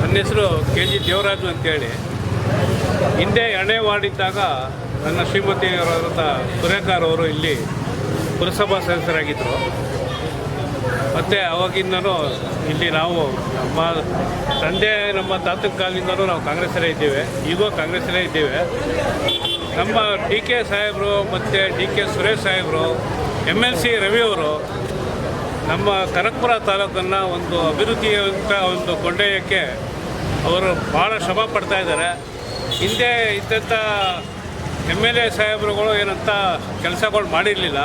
ನನ್ನ ಹೆಸರು K G Devaraju ಅಂತೇಳಿ. ಹಿಂದೆ ಎರಡನೇ ವಾರ್ಡ್ ಇದ್ದಾಗ ನನ್ನ ಶ್ರೀಮತಿಯವರಾದಂಥ ಸುರೇಖಾರ್ ಅವರು ಇಲ್ಲಿ ಪುರಸಭಾ ಸದಸ್ಯರಾಗಿದ್ದರು. ಮತ್ತು ಅವಾಗಿಂದನೂ ಇಲ್ಲಿ ನಾವು ನಮ್ಮ ತಂದೆ, ನಮ್ಮ ತಾತನ ಕಾಲದಿಂದಲೂ ನಾವು ಕಾಂಗ್ರೆಸ್ಸಲ್ಲೇ ಇದ್ದೇವೆ. ಈಗೂ ಕಾಂಗ್ರೆಸ್ಸಲ್ಲೇ ಇದ್ದೇವೆ. ನಮ್ಮ ಡಿ ಕೆ ಸಾಹೇಬರು ಮತ್ತು ಡಿ ಕೆ ಸುರೇಶ್ ಸಾಹೇಬರು, ಎಂ ಎಲ್ ಸಿ ರವಿಯವರು ನಮ್ಮ ಕನಕಪುರ ತಾಲೂಕನ್ನು ಒಂದು ಅಭಿವೃದ್ಧಿಯಂತ ಒಂದು ಕೊಂಡೊಯ್ಯಕ್ಕೆ ಅವರು ಭಾಳ ಶ್ರಮ ಪಡ್ತಾ ಇದ್ದಾರೆ. ಹಿಂದೆ ಇದ್ದಂಥ ಎಂ ಎಲ್ ಎ ಸಾಹೇಬರುಗಳು ಏನಂತ ಕೆಲಸಗಳು ಮಾಡಿರಲಿಲ್ಲ.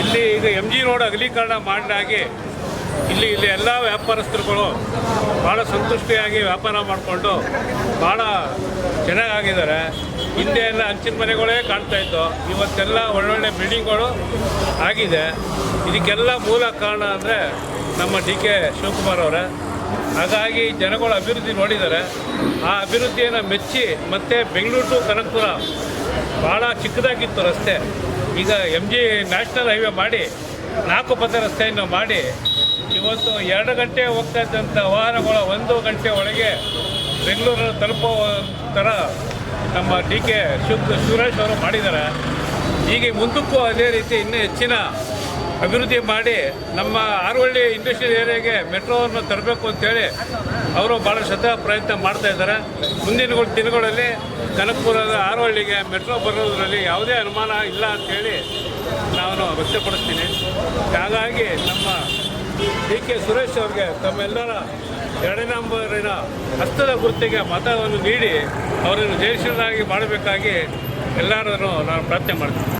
ಇಲ್ಲಿ ಈಗ ಎಂ ಜಿ ರೋಡ್ ಅಗಲೀಕರಣ ಮಾಡಾಗಿ ಇಲ್ಲಿ ಇಲ್ಲಿ ಎಲ್ಲ ವ್ಯಾಪಾರಸ್ಥರುಗಳು ಭಾಳ ಸಂತುಷ್ಟಿಯಾಗಿ ವ್ಯಾಪಾರ ಮಾಡಿಕೊಂಡು ಭಾಳ ಚೆನ್ನಾಗಾಗಿದ್ದಾರೆ. ಹಿಂದೆ ಎಲ್ಲ ಹಂಚಿನ ಮನೆಗಳೇ ಕಾಣ್ತಾ ಇತ್ತು. ಇವತ್ತೆಲ್ಲ ಒಳ್ಳೊಳ್ಳೆ ಬಿಲ್ಡಿಂಗ್ಗಳು ಆಗಿದೆ. ಇದಕ್ಕೆಲ್ಲ ಮೂಲ ಕಾರಣ ಅಂದರೆ ನಮ್ಮ ಡಿ ಕೆ ಶಿವಕುಮಾರ್ ಅವರೇ. ಹಾಗಾಗಿ ಜನಗಳು ಅಭಿವೃದ್ಧಿ ನೋಡಿದ್ದಾರೆ. ಆ ಅಭಿವೃದ್ಧಿಯನ್ನು ಮೆಚ್ಚಿ ಮತ್ತು ಬೆಂಗಳೂರು ಟು ಕನಕಪುರ ಭಾಳ ಚಿಕ್ಕದಾಗಿತ್ತು ರಸ್ತೆ. ಈಗ ಎಂ ಜಿ ನ್ಯಾಷನಲ್ ಹೈವೇ ಮಾಡಿ ನಾಲ್ಕು ಪಥ ರಸ್ತೆಯನ್ನು ಮಾಡಿ ಇವತ್ತು ಎರಡು ಗಂಟೆ ಹೋಗ್ತಾ ಇದ್ದಂಥ ವಾಹನಗಳ ಒಂದು ಗಂಟೆ ಒಳಗೆ ಬೆಂಗಳೂರನ್ನು ತಲುಪೋ ಥರ ನಮ್ಮ ಡಿ ಕೆ ಶಿವ್ ಸುರೇಶ್ ಅವರು ಮಾಡಿದ್ದಾರೆ. ಹೀಗೆ ಮುಂದಕ್ಕೂ ಅದೇ ರೀತಿ ಇನ್ನೂ ಹೆಚ್ಚಿನ ಅಭಿವೃದ್ಧಿ ಮಾಡಿ ನಮ್ಮ ಆರುವಳ್ಳಿ ಇಂಡಸ್ಟ್ರಿಯಲ್ ಏರಿಯಾಗೆ ಮೆಟ್ರೋವನ್ನು ತರಬೇಕು ಅಂತೇಳಿ ಅವರು ಭಾಳ ಶ್ರದ್ಧಾ ಪ್ರಯತ್ನ ಮಾಡ್ತಾ ಇದ್ದಾರೆ. ಮುಂದಿನ ದಿನಗಳಲ್ಲಿ ಕನಕಪುರದ ಆರುವಳ್ಳಿಗೆ ಮೆಟ್ರೋ ಬರೋದರಲ್ಲಿ ಯಾವುದೇ ಅನುಮಾನ ಇಲ್ಲ ಅಂತೇಳಿ ನಾನು ವ್ಯಕ್ತಪಡಿಸ್ತೀನಿ. ಹಾಗಾಗಿ ನಮ್ಮ ಡಿ ಕೆ ಸುರೇಶ್ ಅವ್ರಿಗೆ ತಮ್ಮೆಲ್ಲರ ಎರಡನೇ ನಂಬರಿನ ಹಸ್ತದ ಗುರುತಿಗೆ ಮತವನ್ನು ನೀಡಿ ಅವರನ್ನು ಜಯಶೀಲರಾಗಿ ಮಾಡಬೇಕಾಗಿ ಎಲ್ಲರನ್ನು ನಾನು ಪ್ರಾರ್ಥನೆ ಮಾಡ್ತೀನಿ.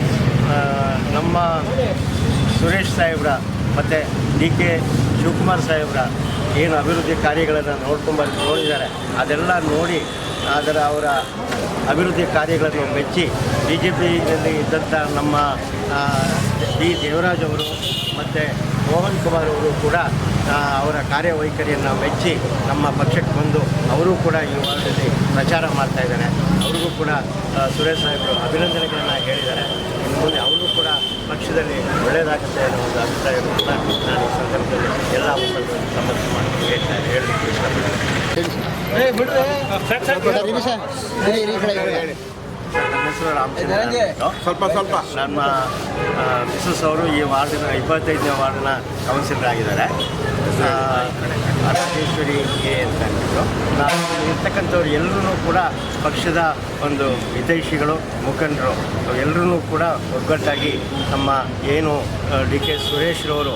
ನಮ್ಮ ಸುರೇಶ್ ಸಾಹೇಬ್ರ ಮತ್ತು ಡಿ ಕೆ ಶಿವಕುಮಾರ್ ಸಾಹೇಬ್ರ ಏನು ಅಭಿವೃದ್ಧಿ ಕಾರ್ಯಗಳನ್ನು ನೋಡ್ಕೊಂಬಂದು ನೋಡಿದ್ದಾರೆ, ಅದೆಲ್ಲ ನೋಡಿ ಅದರ ಅವರ ಅಭಿವೃದ್ಧಿ ಕಾರ್ಯಗಳನ್ನು ಮೆಚ್ಚಿ ಬಿ ಜೆ ಪಿಯಲ್ಲಿ ಇದ್ದಂಥ ನಮ್ಮ ಡಿ ದೇವರಾಜ್ ಅವರು ಮತ್ತು ಮೋಹನ್ ಕುಮಾರ್ ಅವರು ಕೂಡ ಅವರ ಕಾರ್ಯವೈಖರಿಯನ್ನು ಮೆಚ್ಚಿ ನಮ್ಮ ಪಕ್ಷಕ್ಕೆ ಬಂದು ಅವರು ಕೂಡ ಈ ವಾರದಲ್ಲಿ ಪ್ರಚಾರ ಮಾಡ್ತಾ ಇದ್ದಾರೆ ಅವ್ರಿಗೂ ಕೂಡ ಸುರೇಶ್ ಸಾಹೇಬರು ಅಭಿನಂದನೆಗಳನ್ನು ಹೇಳಿದ್ದಾರೆ ಇನ್ನು ಮುಂದೆ ಅವರು ಕೂಡ ಪಕ್ಷದಲ್ಲಿ ಒಳ್ಳೆಯದಾಗುತ್ತೆ ಅನ್ನೋ ಒಂದು ಅಭಿಪ್ರಾಯವನ್ನು ಕೂಡ ನಾನು ಈ ಸಂದರ್ಭದಲ್ಲಿ ಎಲ್ಲ ಮುಖಂಡರು ಸಮರ್ಥ ಮಾಡಿ ಹೇಳ್ತಾ ಹೇಳಲಿಕ್ಕೆ ಇಷ್ಟಪಡ್ತೀನಿ ಸ್ವಲ್ಪ ಸ್ವಲ್ಪ. ನಮ್ಮ ಮಿಸಸ್ ಅವರು ಈ ವಾರ್ಡಿನ ಇಪ್ಪತ್ತೈದನೇ ವಾರ್ಡಿನ ಕೌನ್ಸಿಲರ್ ಆಗಿದ್ದಾರೆ. ಆ, ರಾಜೇಶ್ವರಿ ಎ ಅಂತ ಅಂದ್ಬಿಟ್ಟು. ನಾವು ಇರ್ತಕ್ಕಂಥವ್ರು ಎಲ್ಲರೂ ಕೂಡ ಪಕ್ಷದ ಒಂದು ಹಿತೈಷಿಗಳು ಮುಖಂಡರು. ಎಲ್ಲರೂ ಕೂಡ ಒಗ್ಗಟ್ಟಾಗಿ ನಮ್ಮ ಏನು ಡಿ ಕೆ ಸುರೇಶ್ರವರು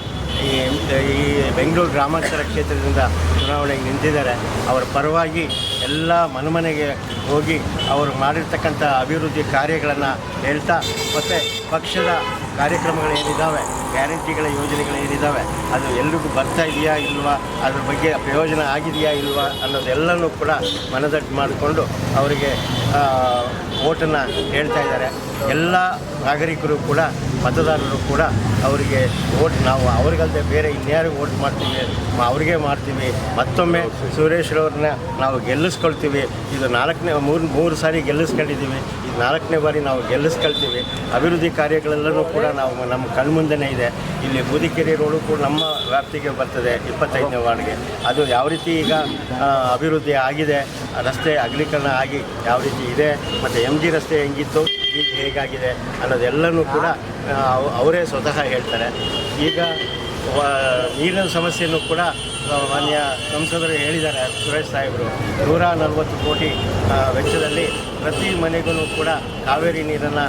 ಈ ಬೆಂಗಳೂರು ಗ್ರಾಮಾಂತರ ಕ್ಷೇತ್ರದಿಂದ ಚುನಾವಣೆಗೆ ನಿಂತಿದ್ದಾರೆ. ಅವರ ಪರವಾಗಿ ಎಲ್ಲ ಮನೆಮನೆಗೆ ಹೋಗಿ ಅವರು ಮಾಡಿರ್ತಕ್ಕಂಥ ಅಭಿವೃದ್ಧಿ ಕಾರ್ಯಗಳನ್ನು ಹೇಳ್ತಾ, ಮತ್ತು ಪಕ್ಷದ ಕಾರ್ಯಕ್ರಮಗಳು ಏನಿದ್ದಾವೆ ಗ್ಯಾರಂಟಿಗಳ ಯೋಜನೆಗಳು ಏನಿದ್ದಾವೆ ಅದು ಎಲ್ರಿಗೂ ಬರ್ತಾ ಇದೆಯಾ ಇಲ್ವಾ, ಅದ್ರ ಬಗ್ಗೆ ಪ್ರಯೋಜನ ಆಗಿದೆಯಾ ಇಲ್ವಾ ಅನ್ನೋದೆಲ್ಲನೂ ಕೂಡ ಮನದಟ್ಟು ಮಾಡಿಕೊಂಡು ಅವರಿಗೆ ಓಟನ್ನು ಹೇಳ್ತಾ ಇದ್ದಾರೆ. ಎಲ್ಲ ನಾಗರಿಕರು ಕೂಡ ಮತದಾರರು ಕೂಡ ಅವರಿಗೆ ವೋಟ್, ನಾವು ಅವ್ರಿಗಲ್ಲದೆ ಬೇರೆ ಇನ್ಯಾರಿಗೆ ವೋಟ್ ಮಾಡ್ತೀವಿ ಅವ್ರಿಗೆ ಮಾಡ್ತೀವಿ. ಮತ್ತೊಮ್ಮೆ ಸುರೇಶ್ರವ್ರನ್ನ ನಾವು ಗೆಲ್ಲಿಸ್ಕೊಳ್ತೀವಿ. ಇದು ನಾಲ್ಕನೇ, ಮೂರು ಮೂರು ಸಾರಿ ಗೆಲ್ಲಿಸ್ಕೊಂಡಿದ್ದೀವಿ. ಇದು ನಾಲ್ಕನೇ ಬಾರಿ ನಾವು ಗೆಲ್ಲಿಸ್ಕೊಳ್ತೀವಿ. ಅಭಿವೃದ್ಧಿ ಕಾರ್ಯಗಳೆಲ್ಲನೂ ಕೂಡ ನಾವು ನಮ್ಮ ಕಣ್ಮುಂದೆನೇ ಇದೆ. ಇಲ್ಲಿ ಬೂದಿಕೆರೆ ರೋಡು ಕೂಡ ನಮ್ಮ ವ್ಯಾಪ್ತಿಗೆ ಬರ್ತದೆ, ಇಪ್ಪತ್ತೈದನೇ ವಾರ್ಡ್ಗೆ. ಅದು ಯಾವ ರೀತಿ ಈಗ ಅಭಿವೃದ್ಧಿ ಆಗಿದೆ, ರಸ್ತೆ ಅಗಲೀಕರಣ ಆಗಿ ಯಾವ ರೀತಿ ಇದೆ, ಮತ್ತು ಎಂ ಜಿ ರಸ್ತೆ ಹೆಂಗಿತ್ತು, ಈಗ ಹೇಗಾಗಿದೆ ಅನ್ನೋದೆಲ್ಲನೂ ಕೂಡ ಅವರೇ ಸ್ವತಃ ಹೇಳ್ತಾರೆ. ಈಗ ನೀರಿನ ಸಮಸ್ಯೆಯನ್ನು ಕೂಡ ಮಾನ್ಯ ಸಂಸದರು ಹೇಳಿದ್ದಾರೆ, ಸುರೇಶ್ ಸಾಹೇಬರು. ನೂರ ನಲವತ್ತು ಕೋಟಿ ವೆಚ್ಚದಲ್ಲಿ ಪ್ರತಿ ಮನೆಗೂ ಕೂಡ ಕಾವೇರಿ ನೀರನ್ನು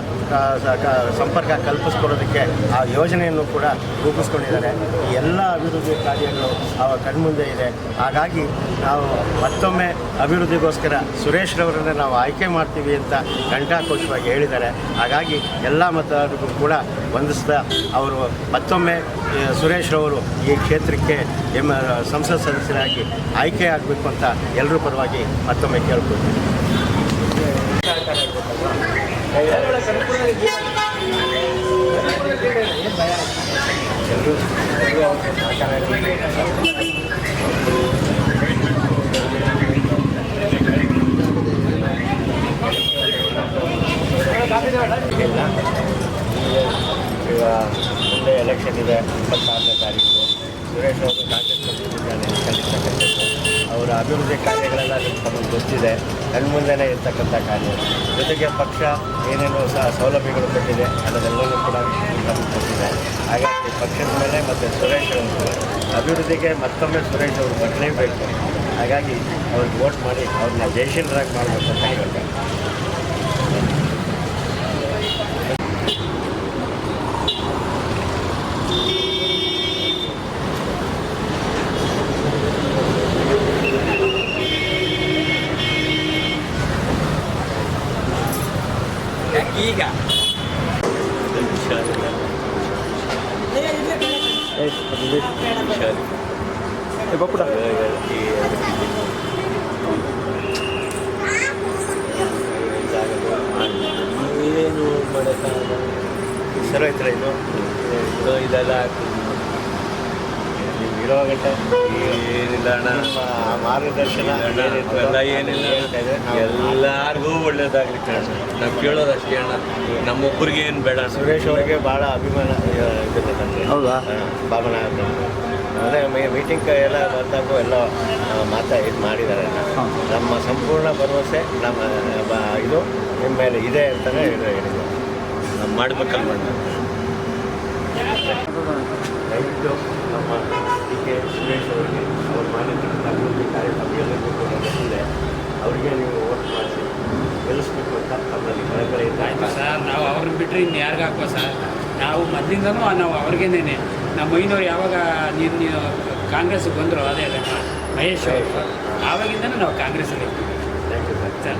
ಸಂಪರ್ಕ ಕಲ್ಪಿಸ್ಕೊಡೋದಕ್ಕೆ ಆ ಯೋಜನೆಯನ್ನು ಕೂಡ ರೂಪಿಸ್ಕೊಂಡಿದ್ದಾರೆ. ಈ ಎಲ್ಲ ಅಭಿವೃದ್ಧಿ ಕಾರ್ಯಗಳು ಅವರ ಕಣ್ಮುಂದೆ ಇದೆ. ಹಾಗಾಗಿ ನಾವು ಮತ್ತೊಮ್ಮೆ ಅಭಿವೃದ್ಧಿಗೋಸ್ಕರ ಸುರೇಶ್ರವರನ್ನು ನಾವು ಆಯ್ಕೆ ಮಾಡ್ತೀವಿ ಅಂತ ಘಂಟಾಘೋಷವಾಗಿ ಹೇಳಿದ್ದಾರೆ. ಹಾಗಾಗಿ ಎಲ್ಲ ಮತದಾರರಿಗೂ ಕೂಡ ವಂದಿಸ್ತಾ ಅವರು ಮತ್ತೊಮ್ಮೆ ಸುರೇಶ್ರವರು ಈ ಕ್ಷೇತ್ರಕ್ಕೆ ಎಂ ಸಂಸತ್ ಸದಸ್ಯರಾಗಿ ಆಯ್ಕೆ ಆಗಬೇಕು ಅಂತ ಎಲ್ಲರೂ ಪರವಾಗಿ ಮತ್ತೊಮ್ಮೆ ಕೇಳ್ಕೊಳ್ತೀನಿ ಇಲ್ಲ ಈಗ ಈಗ ಮುಂದೆ ಎಲೆಕ್ಷನ್ ಇದೆ ಇಪ್ಪತ್ತಾರನೇ ತಾರೀಕು ಅವರು ಅವರ ಅಭಿವೃದ್ಧಿ ಕಾರ್ಯಗಳೆಲ್ಲ ತಮಗೆ ಗೊತ್ತಿದೆ. ಕಣ್ಣು ಮುಂದೆನೇ ಇರ್ತಕ್ಕಂಥ ಕಾರ್ಯ. ಜೊತೆಗೆ ಪಕ್ಷ ಏನೇನು ಸಹ ಸೌಲಭ್ಯಗಳು ಕೊಟ್ಟಿದೆ ಅದನ್ನೆಲ್ಲವೂ ಕೂಡ ನಮಗೆ ಕೊಟ್ಟಿದೆ. ಹಾಗಾಗಿ ಪಕ್ಷದ ಮೇಲೆ ಮತ್ತು ಸುರೇಶ್ ಅವರು ಅಭಿವೃದ್ಧಿಗೆ ಮತ್ತೊಮ್ಮೆ ಸುರೇಶ್ ಅವರು ಬರಲೇಬೇಕು. ಹಾಗಾಗಿ ಅವ್ರಿಗೆ ವೋಟ್ ಮಾಡಿ, ಅವ್ರನ್ನ ಜಯಶೀಲರಾಗಿ ಮಾಡಬೇಕು ಅಂತ ಹೇಳ್ತಾರೆ ಈಗ ಏನು ಮಾಡೋಕ್ಕಾಗಲ್ಲ ಸರ್ ಐತ್ರ ಇದು ಇದು ಇದೆಲ್ಲ ನೀವು ಇರೋ ಗಂಟೆ ಏನಿಲ್ಲ ಅಣ್ಣ ನಿಮ್ಮ ಮಾರ್ಗದರ್ಶನ ಎಲ್ಲ ಏನಿಲ್ಲ. ಎಲ್ಲಾರ್ಗೂ ಒಳ್ಳೇದಾಗ್ಲಿ ಕಣ. ನಾವು ಕೇಳೋದಷ್ಟೇ ಅಣ್ಣ. ನಮ್ಮೊಬ್ಬರಿಗೆ ಏನು ಬೇಡ. ಸುರೇಶ್ ಅವರಿಗೆ ಭಾಳ ಅಭಿಮಾನ ಹೌದಾ? ಭಾವನ ಅಂತ. ಅದೇ ಮೀಟಿಂಗ್ ಎಲ್ಲ ಬಂದಾಗೂ ಎಲ್ಲ ಮಾತಾ ಇದು ಮಾಡಿದ್ದಾರೆ ನಮ್ಮ ಸಂಪೂರ್ಣ ಭರವಸೆ ನಮ್ಮ ಬ- ಇದು ನಿಮ್ಮ ಮೇಲೆ ಇದೆ ಅಂತಲೇ ಹೇಳಿದ್ರು. ನಾವು ಮಾಡ್ಬೇಕಲ್ವ ಅಣ್ಣ? ದಯವಿಟ್ಟು ನಮ್ಮ ಡಿ ಕೆ ಸುರೇಶ್ ಅವರಿಗೆ ಅವ್ರು ಮಾಡಿರ್ತಕ್ಕಂಥ ಅಭಿವೃದ್ಧಿ ಕಾರ್ಯ ಸಭೆಯಲ್ಲೂ ಕೂಡ ಅವರಿಗೆ ನೀವು ಓಟ್ ಮಾಡಿಸಿ ಗೆಲ್ಲಿಸ್ಬೇಕು ಅಂತ ತಮ್ಮಲ್ಲಿ ಕಳಕಳಿಯಿಂದ ಆಯ್ತು ಸರ್ ನಾವು ಅವ್ರನ್ನ ಬಿಟ್ಟರೆ ಇನ್ನು ಯಾರಿಗೆ ಹಾಕೋ ಸರ್? ನಾವು ಮೊದಲಿಂದನೂ ನಾವು ಅವ್ರಿಗೇನೆ ನಮ್ಮ ಮೈನವ್ರು ಯಾವಾಗ ನೀನು ಕಾಂಗ್ರೆಸ್ಗೆ ಬಂದರು ಅದೇ ಅದೇ ಮಹೇಶ್ ಅವರು. ಆವಾಗಿಂದನೂ ನಾವು ಕಾಂಗ್ರೆಸ್ಸಲ್ಲಿ ಥ್ಯಾಂಕ್ ಯು ಸರ್. ಸರ್